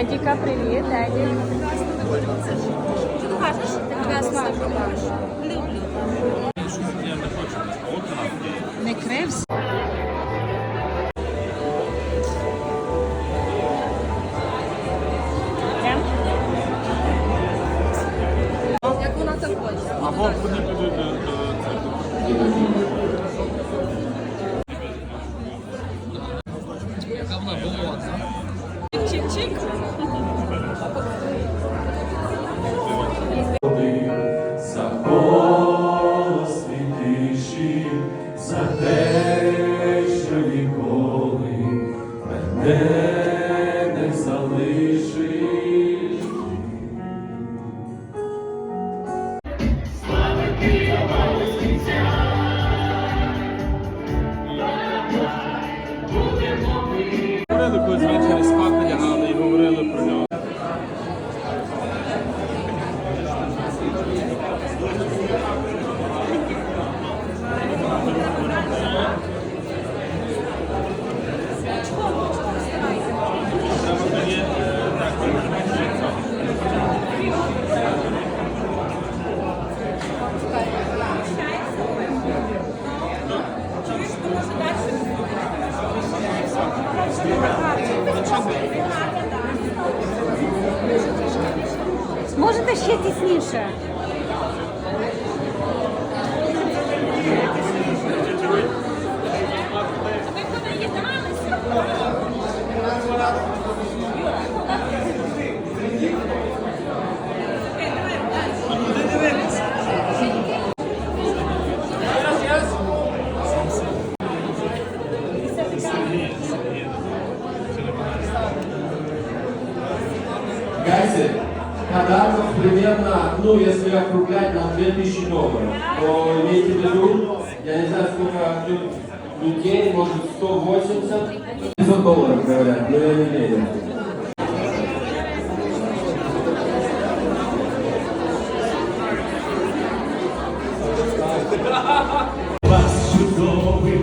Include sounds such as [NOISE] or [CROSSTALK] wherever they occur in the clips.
Едіка, привіт, Еді. Не крився. Santa тісніше. Примерно, ну, если округлять на 2000 долларов, то имейте в я не знаю, сколько лю- людей, может 180, 500 долларов говорят, но я не верю. вас чудовий,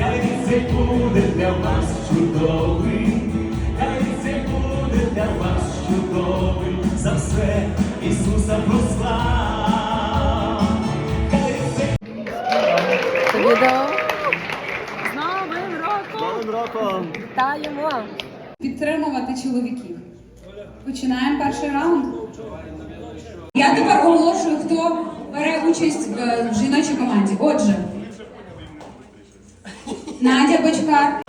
хай це буде для вас чудовий, Підтримувати чоловіків. Починаємо перший раунд. Я тепер оголошую, хто бере участь в, жіночій команді. Отже, Надя Бочкар.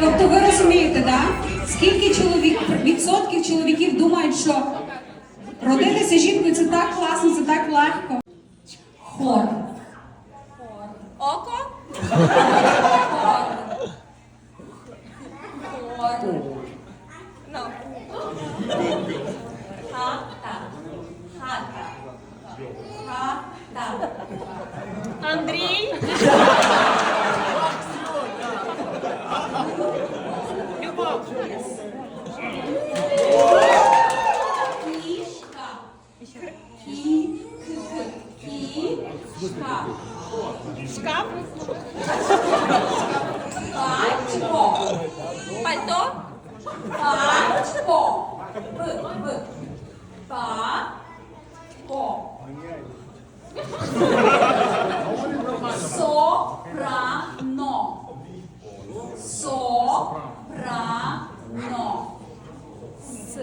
Тобто ви розумієте, да? скільки чоловік, відсотків чоловіків думають, що родитися жінкою це так класно, це так легко. Хата. Хата. Хата. Андрій. Любов. Кішка. Кі. Кішка. Шкаф. Пачко. Пальто. Пачко. Б. Б. Па. Ко. Сопрано. Сопрано. С.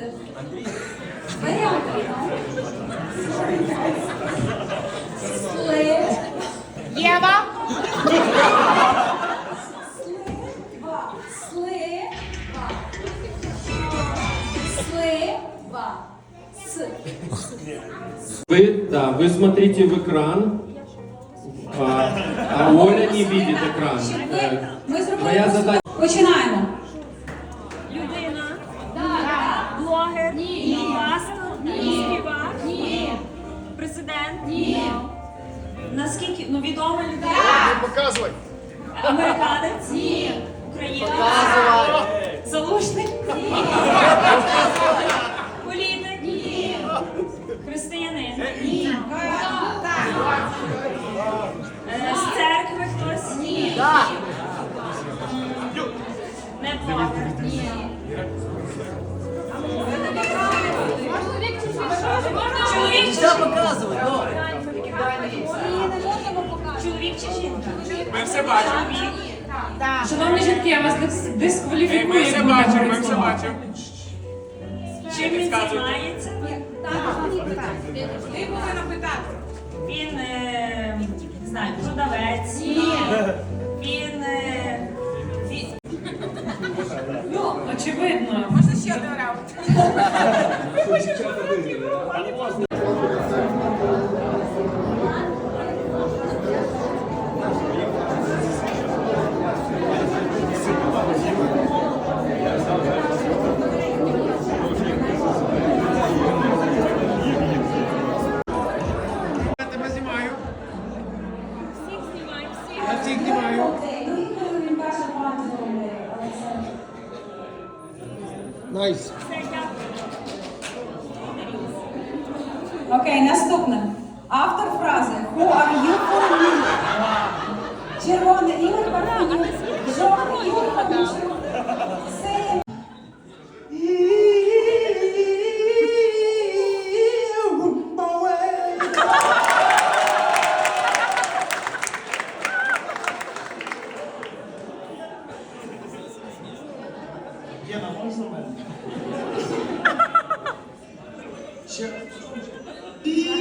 Слива. С. Вы, да, вы смотрите в экран, а, а Оля не видит экран. Э, Ми зробили Моя просто- задача- Починаємо. Людина. Блогер. Пастор. Співак. Президент. Ні. Наскільки ну відома людина? Не показуй. Американець? Ні. Українець? Показувай. Залужник? Ні. Політик? Ні. Християнин? Ні. Чоловік показувати, добре. Чоловік чи жінка? Ми все бачимо. Шановні жінки, я вас дис- дискваліфікую. Ми все бачимо, ми все бачимо. Чим він займається? Ти повинна питати. Він, не знаю, продавець. Він Ну, один Я [LAUGHS] Найс. Все, дякую. Окей, наступне. Автор фрази Who are you for me? Червоне Ігор Парфенюк, Я [LAUGHS]